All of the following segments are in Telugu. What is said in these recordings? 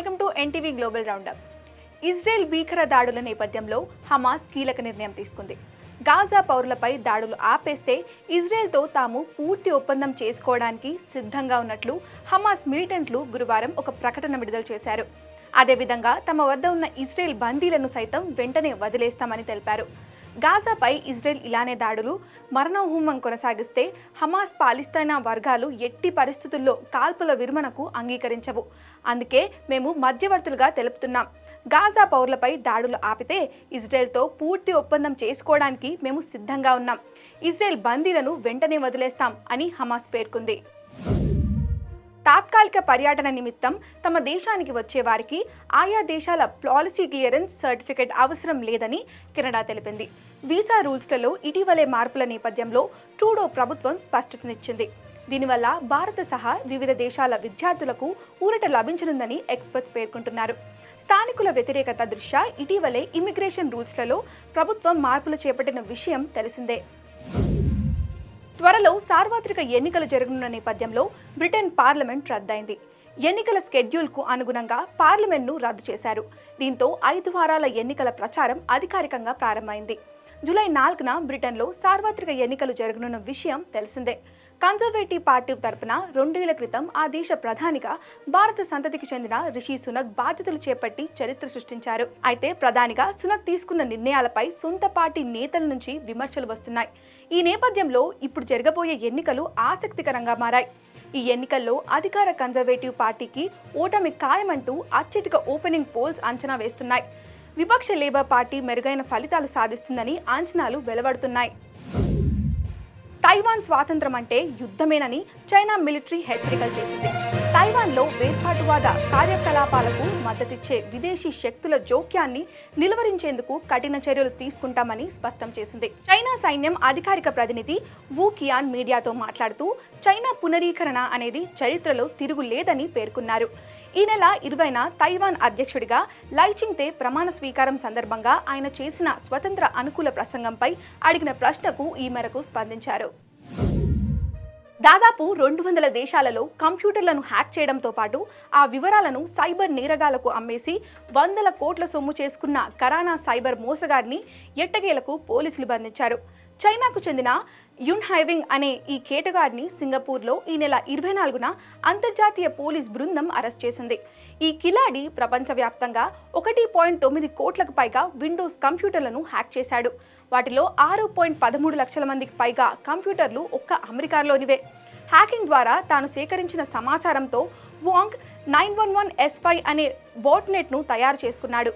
NTV global roundup. ఇజ్రాయెల్ భీకర దాడుల నేపథ్యంలో హమాస్ కీలక నిర్ణయం తీసుకుంది. గాజా పౌరులపై దాడులు ఆపేస్తే ఇజ్రాయెల్తో తాము పూర్తి ఒప్పందం చేసుకోవడానికి సిద్ధంగా ఉన్నట్లు హమాస్ మిలిటెంట్లు గురువారం ఒక ప్రకటన విడుదల చేశారు. అదేవిధంగా తమ వద్ద ఉన్న ఇజ్రాయెల్ బందీలను సైతం వెంటనే వదిలేస్తామని తెలిపారు. గాజాపై ఇజ్రాయెల్ ఇలానే దాడులు మరణహోమం కొనసాగిస్తే హమాస్ పాలిస్తైనా వర్గాలు ఎట్టి పరిస్థితుల్లో కాల్పుల విరమణకు అంగీకరించవు. అందుకే మేము మధ్యవర్తులుగా తెలుపుతున్నాం. గాజా పౌరులపై దాడులు ఆపితే ఇజ్రాయెల్తో పూర్తి ఒప్పందం చేసుకోవడానికి మేము సిద్ధంగా ఉన్నాం. ఇజ్రాయెల్ బందీలను వెంటనే వదిలేస్తాం అని హమాస్ పేర్కొంది. తాత్కాలిక పర్యటన నిమిత్తం తమ దేశానికి వచ్చే వారికి ఆయా దేశాల పాలసీ క్లియరెన్స్ సర్టిఫికెట్ అవసరం లేదని కెనడా తెలిపింది. వీసా రూల్స్లలో ఇటీవలే మార్పుల నేపథ్యంలో ట్రూడో ప్రభుత్వం స్పష్టతనిచ్చింది. దీనివల్ల భారత సహా వివిధ దేశాల విద్యార్థులకు ఊరట లభించనుందని ఎక్స్పర్ట్స్ పేర్కొంటున్నారు. స్థానికుల వ్యతిరేకత దృష్ట్యా ఇటీవలే ఇమిగ్రేషన్ రూల్స్లలో ప్రభుత్వం మార్పులు చేపట్టిన విషయం తెలిసిందే. త్వరలో సార్వత్రిక ఎన్నికలు జరగనున్న నేపథ్యంలో బ్రిటన్ పార్లమెంట్ రద్దయింది. ఎన్నికల స్కెడ్యూల్కు అనుగుణంగా పార్లమెంట్ను రద్దు చేశారు. దీంతో ఐదు వారాల ఎన్నికల ప్రచారం అధికారికంగా ప్రారంభమైంది. జూలై నాలుగున బ్రిటన్లో సార్వత్రిక ఎన్నికలు జరగనున్న విషయం తెలిసిందే. కన్జర్వేటివ్ పార్టీ తరపున రెండేళ్ళ క్రితం ఆ దేశ ప్రధానిగా భారత సంతతికి చెందిన రిషి సునక్ బాధ్యతలు చేపట్టి చరిత్ర సృష్టించారు. అయితే ప్రధానిగా సునక్ తీసుకున్న నిర్ణయాలపై సొంత పార్టీ నేతల నుంచి విమర్శలు వస్తున్నాయి. ఈ నేపథ్యంలో ఇప్పుడు జరగబోయే ఎన్నికలు ఆసక్తికరంగా మారాయి. ఈ ఎన్నికల్లో అధికార కన్జర్వేటివ్ పార్టీకి ఓటమి ఖాయమంటూ అత్యధిక ఓపెనింగ్ పోల్స్ అంచనా వేస్తున్నాయి. విపక్ష లేబర్ పార్టీ మెరుగైన ఫలితాలు సాధిస్తుందని అంచనాలు వెలువడుతున్నాయి. తైవాన్ స్వాతంత్రం అంటే యుద్ధమేనని చైనా మిలిటరీ హెచ్చరికలు చేసింది. తైవాన్లో వేర్పాటువాద కార్యకలాపాలకు మద్దతిచ్చే విదేశీ శక్తుల జోక్యాన్ని నిలువరించేందుకు కఠిన చర్యలు తీసుకుంటామని స్పష్టం చేసింది. చైనా సైన్యం అధికారిక ప్రతినిధి వూ కియాన్ మీడియాతో మాట్లాడుతూ చైనా పునరీకరణ అనేది చరిత్రలో తిరుగులేదని పేర్కొన్నారు. ఈ నెల ఇరవైన తైవాన్ అధ్యక్షుడిగా లైచింగ్తే ప్రమాణ స్వీకారం సందర్భంగా ఆయన చేసిన స్వతంత్ర అనుకూల ప్రసంగంపై అడిగిన ప్రశ్నకు ఈ మేరకు స్పందించారు. దాదాపు రెండు వందల దేశాలలో కంప్యూటర్లను హ్యాక్ చేయడంతో పాటు ఆ వివరాలను సైబర్ నేరగాలకు అమ్మేసి వందల కోట్ల సొమ్ము చేసుకున్న కరానా సైబర్ మోసగాడిని ఎట్టగేలకు పోలీసులు బంధించారు. చైనాకు చెందిన యున్ హైవింగ్ అనే ఈ కేటగాడిని సింగపూర్లో ఈ నెల ఇరవై నాలుగున అంతర్జాతీయ పోలీస్ బృందం అరెస్ట్ చేసింది. ఈ కిలాడి ప్రపంచవ్యాప్తంగా ఒకటి పాయింట్ తొమ్మిది కోట్లకు పైగా విండోస్ కంప్యూటర్లను హ్యాక్ చేశాడు. వాటిలో ఆరు పాయింట్ పదమూడు లక్షల మందికి పైగా కంప్యూటర్లు ఒక్క అమెరికాలోనివే. హ్యాకింగ్ ద్వారా తాను సేకరించిన సమాచారంతో Wang nine one one S five అనే బోట్నెట్ను తయారు చేసుకున్నాడు.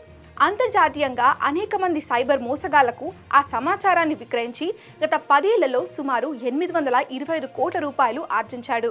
అంతర్జాతీయంగా అనేక మంది సైబర్ మోసగాళ్ళకు ఆ సమాచారాన్ని విక్రయించి గత పదేళ్ళలో సుమారు ఎనిమిది వందల ఇరవై ఐదు కోట్ల రూపాయలు ఆర్జించాడు.